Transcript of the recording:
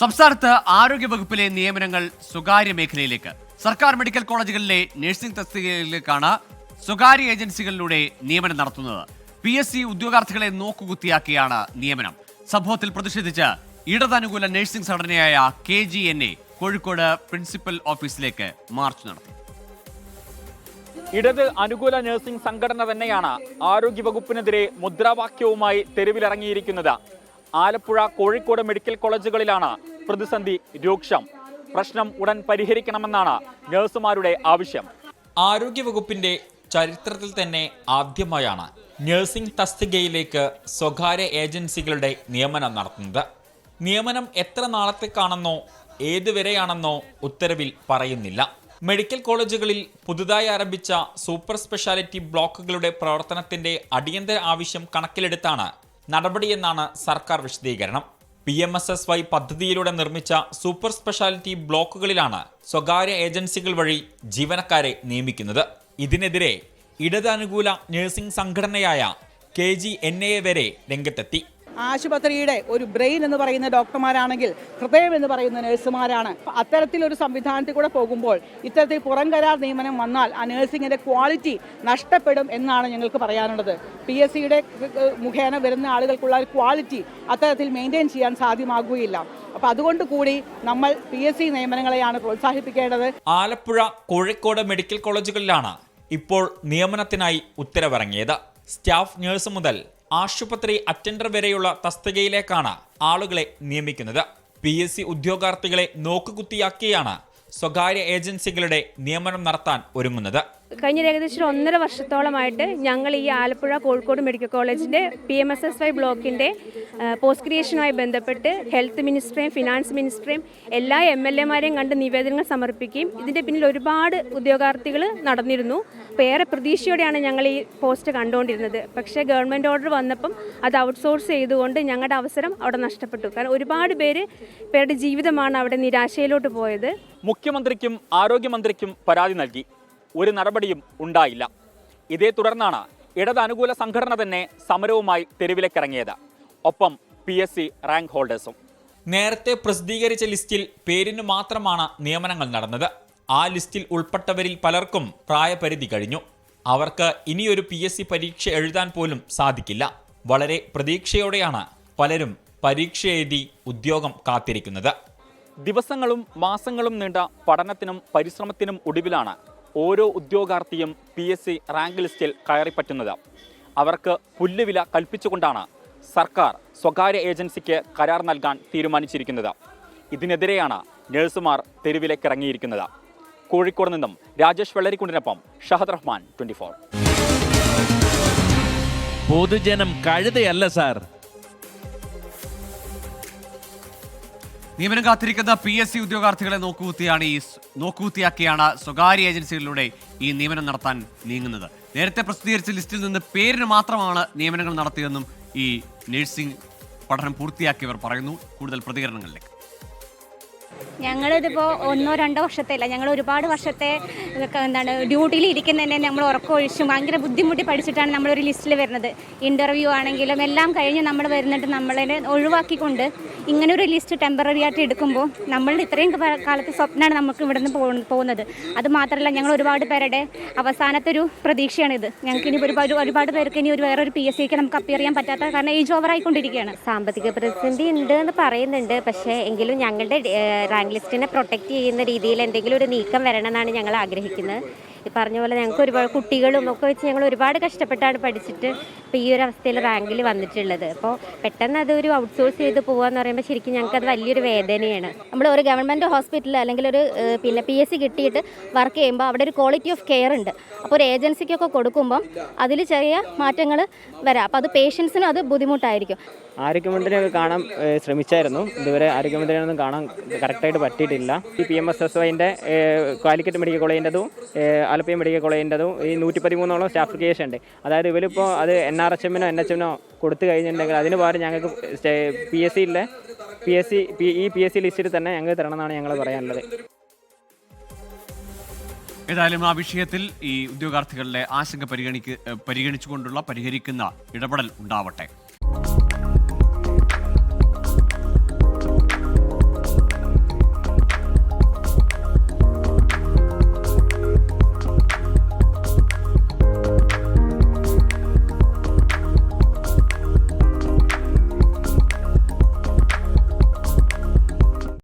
സംസ്ഥാനത്ത് ആരോഗ്യവകുപ്പിലെ നിയമനങ്ങൾ സ്വകാര്യ മേഖലയിലേക്ക്. സർക്കാർ മെഡിക്കൽ കോളേജുകളിലെ നഴ്സിംഗ് തസ്തികയിലേക്കാണ് സ്വകാര്യ ഏജൻസികളിലൂടെ നിയമനം നടത്തുന്നത്. പി എസ് സി ഉദ്യോഗാർത്ഥികളെ നോക്കുകുത്തിയാക്കിയാണ് നിയമനം. സംഭവത്തിൽ പ്രതിഷേധിച്ച് ഇടതനുകൂല നഴ്സിംഗ് സംഘടനയായ K G N A Kozhikode principal ഓഫീസിലേക്ക് മാർച്ച് നടത്തി. ഇടത് അനുകൂല നഴ്സിംഗ് സംഘടന തന്നെയാണ് ആരോഗ്യവകുപ്പിനെതിരെ മുദ്രാവാക്യവുമായി തെരുവിലിറങ്ങിയിരിക്കുന്നത്. ആലപ്പുഴ കോഴിക്കോട് മെഡിക്കൽ കോളേജുകളിലാണ് പ്രതിസന്ധി രൂക്ഷം. പ്രശ്നം ഉടൻ പരിഹരിക്കണമെന്നാണ് നഴ്സുമാരുടെ ആവശ്യം. ആരോഗ്യവകുപ്പിന്റെ ചരിത്രത്തിൽ തന്നെ ആദ്യമായാണ് നഴ്സിംഗ് തസ്തികയിലേക്ക് സ്വകാര്യ ഏജൻസികളുടെ നിയമനം നടത്തുന്നത്. നിയമനം എത്ര നാളത്തേക്കാണെന്നോ ഏതുവരെയാണെന്നോ ഉത്തരവിൽ പറയുന്നില്ല. മെഡിക്കൽ കോളേജുകളിൽ പുതുതായി ആരംഭിച്ച സൂപ്പർ സ്പെഷ്യാലിറ്റി ബ്ലോക്കുകളുടെ പ്രവർത്തനത്തിന്റെ അടിയന്തര ആവശ്യം കണക്കിലെടുത്താണ് നടപടിയെന്നാണ് സർക്കാർ വിശദീകരണം. P M S S Y പദ്ധതിയിലൂടെ നിർമ്മിച്ച സൂപ്പർ സ്പെഷ്യാലിറ്റി ബ്ലോക്കുകളിലാണ് സ്വകാര്യ ഏജൻസികൾ വഴി ജീവനക്കാരെ നിയമിക്കുന്നത്. ഇതിനെതിരെ ഇടതനുകൂല നഴ്സിംഗ് സംഘടനയായ കെ ജി എൻ എ വരെ രംഗത്തെത്തി. ആശുപത്രിയുടെ ഒരു ബ്രെയിൻ എന്ന് പറയുന്ന ഡോക്ടർമാരാണെങ്കിൽ ഹൃദയം എന്ന് പറയുന്ന നഴ്സുമാരാണ്. അത്തരത്തിലൊരു സംവിധാനത്തിൽ കൂടെ പോകുമ്പോൾ ഇത്തരത്തിൽ പുറം കരാർ നിയമനം വന്നാൽ ആ നഴ്സിങ്ങിന്റെ ക്വാളിറ്റി നഷ്ടപ്പെടും എന്നാണ് ഞങ്ങൾക്ക് പറയാനുള്ളത്. പി എസ് സിയുടെ മുഖേന വരുന്ന ആളുകൾക്കുള്ള ഒരു ക്വാളിറ്റി അത്തരത്തിൽ മെയിന്റെയിൻ ചെയ്യാൻ സാധ്യമാകുകയില്ല. അപ്പോൾ അതുകൊണ്ട് കൂടി നമ്മൾ പി എസ് സി നിയമനങ്ങളെയാണ് പ്രോത്സാഹിപ്പിക്കേണ്ടത്. ആലപ്പുഴ കോഴിക്കോട് മെഡിക്കൽ കോളേജുകളിലാണ് ഇപ്പോൾ നിയമനത്തിനായി ഉത്തരവിറങ്ങിയത്. സ്റ്റാഫ് നഴ്സ് മുതൽ ആശുപത്രി അറ്റൻഡർ വരെയുള്ള തസ്തികയിലേക്കാണ് ആളുകളെ നിയമിക്കുന്നത്. പി എസ് സി ഉദ്യോഗാർത്ഥികളെ നോക്കുകുത്തിയാക്കിയാണ് സ്വകാര്യ ഏജൻസികളുടെ നിയമനം നടത്താൻ ഒരുങ്ങുന്നത്. കഴിഞ്ഞ ഏകദേശം ഒരു ഒന്നര വർഷത്തോളമായിട്ട് ഞങ്ങൾ ഈ ആലപ്പുഴ കോഴിക്കോട് മെഡിക്കൽ കോളേജിന്റെ P M S S Y ബ്ലോക്കിന്റെ പോസ്റ്റ് ക്രിയേഷനുമായി ബന്ധപ്പെട്ട് ഹെൽത്ത് മിനിസ്റ്ററേയും ഫിനാൻസ് മിനിസ്റ്ററേയും എല്ലാ എം എൽ എമാരെയും കണ്ട് നിവേദനങ്ങൾ സമർപ്പിക്കുകയും ഇതിന്റെ പിന്നിൽ ഒരുപാട് ഉദ്യോഗാർത്ഥികൾ നടന്നിരുന്നു. അപ്പോൾ ഏറെ പ്രതീക്ഷയോടെയാണ് ഞങ്ങൾ ഈ പോസ്റ്റ് കണ്ടുകൊണ്ടിരുന്നത്. പക്ഷേ ഗവൺമെന്റ് ഓർഡർ വന്നപ്പം അത് ഔട്ട്സോഴ്സ് ചെയ്തുകൊണ്ട് ഞങ്ങളുടെ അവസരം അവിടെ നഷ്ടപ്പെട്ടു. കാരണം ഒരുപാട് പേര് പേരുടെ ജീവിതമാണ് അവിടെ നിരാശയിലോട്ട് പോയത്. മുഖ്യമന്ത്രിക്കും ആരോഗ്യമന്ത്രിക്കും പരാതി നൽകി. ഒരു നടപടിയും ഉണ്ടായില്ല. ഇതേ തുടർന്നാണ് ഇടത് അനുകൂല സംഘടന തന്നെ സമരവുമായി തെരുവിലേക്കിറങ്ങിയത്. ഒപ്പം പി എസ് സി റാങ്ക് ഹോൾഡേഴ്സും. നേരത്തെ പ്രസിദ്ധീകരിച്ച ലിസ്റ്റിൽ പേരിന് മാത്രമാണ് നിയമനങ്ങൾ നടന്നത്. ആ ലിസ്റ്റിൽ ഉൾപ്പെട്ടവരിൽ പലർക്കും പ്രായപരിധി കഴിഞ്ഞു. അവർക്ക് ഇനിയൊരു പി എസ് സി പരീക്ഷ എഴുതാൻ പോലും സാധിക്കില്ല. വളരെ പ്രതീക്ഷയോടെയാണ് പലരും പരീക്ഷ എഴുതി ഉദ്യോഗം കാത്തിരിക്കുന്നത്. ദിവസങ്ങളും മാസങ്ങളും നീണ്ട പഠനത്തിനും പരിശ്രമത്തിനും ഒടുവിലാണ് ഓരോ ഉദ്യോഗാർത്ഥിയും പി എസ് സി റാങ്ക് ലിസ്റ്റിൽ കയറിപ്പറ്റുന്നത്. അവർക്ക് പുല്ലുവില കൽപ്പിച്ചുകൊണ്ടാണ് സർക്കാർ സ്വകാര്യ ഏജൻസിക്ക് കരാർ നൽകാൻ തീരുമാനിച്ചിരിക്കുന്നത്. ഇതിനെതിരെയാണ് നഴ്സുമാർ തെരുവിലേക്ക് ഇറങ്ങിയിരിക്കുന്നത് കോഴിക്കോട് നിന്നും രാജേഷ് വെള്ളരിക്കുണ്ടിനൊപ്പം ഷഹദ് റഹ്മാൻ ട്വന്റി ഫോർ. പൊതുജനം കഴുതയല്ല സാർ. നിയമനം കാത്തിരിക്കുന്ന പി എസ് സി ഉദ്യോഗാർത്ഥികളെ നോക്കുകുത്തിയാണ് ഈ നോക്കുകുത്തിയാക്കിയാണ് സ്വകാര്യ ഏജൻസികളിലൂടെ ഈ നിയമനം നടത്താൻ നീങ്ങുന്നത്. നേരത്തെ പ്രസിദ്ധീകരിച്ച ലിസ്റ്റിൽ നിന്ന് പേരിന് മാത്രമാണ് നിയമനങ്ങൾ നടത്തിയതെന്നും ഈ നഴ്സിംഗ് പഠനം പൂർത്തിയാക്കിയവർ പറയുന്നു. കൂടുതൽ പ്രതികരണങ്ങളിലേക്ക്. ഞങ്ങളിതിപ്പോൾ ഒന്നോ രണ്ടോ വർഷത്തെ അല്ല ഞങ്ങൾ ഒരുപാട് വർഷത്തെ എന്താണ് ഡ്യൂട്ടിയിൽ ഇരിക്കുന്നതന്നെ നമ്മൾ ഉറക്കമൊഴിച്ചും ഭയങ്കര ബുദ്ധിമുട്ടി പഠിച്ചിട്ടാണ് നമ്മളൊരു ലിസ്റ്റിൽ വരുന്നത്. ഇന്റർവ്യൂ ആണെങ്കിലും എല്ലാം കഴിഞ്ഞ് നമ്മൾ വരുന്നിട്ട് നമ്മളെ ഒഴിവാക്കിക്കൊണ്ട് ഇങ്ങനെ ഒരു ലിസ്റ്റ് ടെമ്പററി ആയിട്ട് എടുക്കുമ്പോൾ നമ്മളുടെ ഇത്രയും കാലത്തെ സ്വപ്നമാണ് നമുക്ക് ഇവിടെ നിന്ന് പോകുന്നത്. അത് മാത്രമല്ല ഞങ്ങൾ ഒരുപാട് പേരുടെ അവസാനത്തെ ഒരു പ്രതീക്ഷയാണിത്. ഞങ്ങൾക്ക് ഇനി ഒരുപാട് ഒരുപാട് പേർക്ക് ഇനി ഒരു വേറൊരു പി എസ് സിക്ക് നമുക്ക് അപ്പിയർ ചെയ്യാൻ പറ്റാത്ത കാരണം ഏജ് ഓവർ ആയിക്കൊണ്ടിരിക്കുകയാണ്. സാമ്പത്തിക പ്രതിസന്ധി ഉണ്ട് എന്ന് പറയുന്നുണ്ട്. പക്ഷേ എങ്കിലും ഞങ്ങളുടെ ലിസ്റ്റിനെ പ്രൊട്ടക്റ്റ് ചെയ്യുന്ന രീതിയിൽ എന്തെങ്കിലും ഒരു നീക്കം വരണമെന്നാണ് ഞങ്ങൾ ആഗ്രഹിക്കുന്നത്. പറഞ്ഞ പോലെ ഞങ്ങൾക്ക് ഒരുപാട് കുട്ടികളും ഒക്കെ വെച്ച് ഞങ്ങൾ ഒരുപാട് കഷ്ടപ്പെട്ടാണ് പഠിച്ചിട്ട് ഇപ്പോൾ ഈ ഒരു അവസ്ഥയിൽ റാങ്കിൽ വന്നിട്ടുള്ളത്. അപ്പോൾ പെട്ടെന്ന് അതൊരു ഔട്ട്സോഴ്സ് ചെയ്ത് പോകാന്ന് പറയുമ്പോൾ ശരിക്കും ഞങ്ങൾക്ക് അത് വലിയൊരു വേദനയാണ്. നമ്മൾ ഒരു ഗവൺമെന്റ് ഹോസ്പിറ്റലിൽ അല്ലെങ്കിൽ ഒരു പിന്നെ പി എസ് സി കിട്ടിയിട്ട് വർക്ക് ചെയ്യുമ്പോൾ അവിടെ ഒരു ക്വാളിറ്റി ഓഫ് കെയർ ഉണ്ട്. അപ്പോൾ ഒരു ഏജൻസിക്കൊക്കെ കൊടുക്കുമ്പം അതിൽ ചെറിയ മാറ്റങ്ങൾ വരാം. അപ്പോൾ അത് പേഷ്യൻസിനും അത് ബുദ്ധിമുട്ടായിരിക്കും. ആരോഗ്യമന്ത്രിയൊക്കെ കാണാൻ ശ്രമിച്ചായിരുന്നു. ഇതുവരെ ആരോഗ്യമന്ത്രിയൊന്നും കാണാൻ കറക്റ്റായിട്ട് പറ്റിയിട്ടില്ല. ഈ പി എം എസ് എസ് വൈന്റെ കാലിക്കറ്റ് മെഡിക്കൽ കോളേജിന്റെതും ആലപ്പുഴ മെഡിക്കൽ കോളേജിന്റെതും ഈ നൂറ്റി പതിമൂന്നോളം സ്റ്റാഫ് കേസ് ഉണ്ട് അതായത് ഇവരിപ്പോൾ അത് എൻ ആർ എച്ച് എമ്മിനോ എൻ എച്ച് എമ്മിനോ കൊടുത്തു കഴിഞ്ഞിട്ടുണ്ടെങ്കിൽ അതിന് പകരം ഞങ്ങൾക്ക് പി എസ് സിയിലെ പി എസ് സി ഈ പി എസ് സി ലിസ്റ്റിൽ തന്നെ ഞങ്ങൾ തരണം എന്നാണ് ഞങ്ങൾ പറയാനുള്ളത്. ഏതായാലും ആ വിഷയത്തിൽ ഈ ഉദ്യോഗാർത്ഥികളുടെ ആശങ്ക പരിഗണിക്ക് പരിഗണിച്ചുകൊണ്ടുള്ള പരിഹരിക്കുന്ന ഇടപെടൽ ഉണ്ടാവട്ടെ.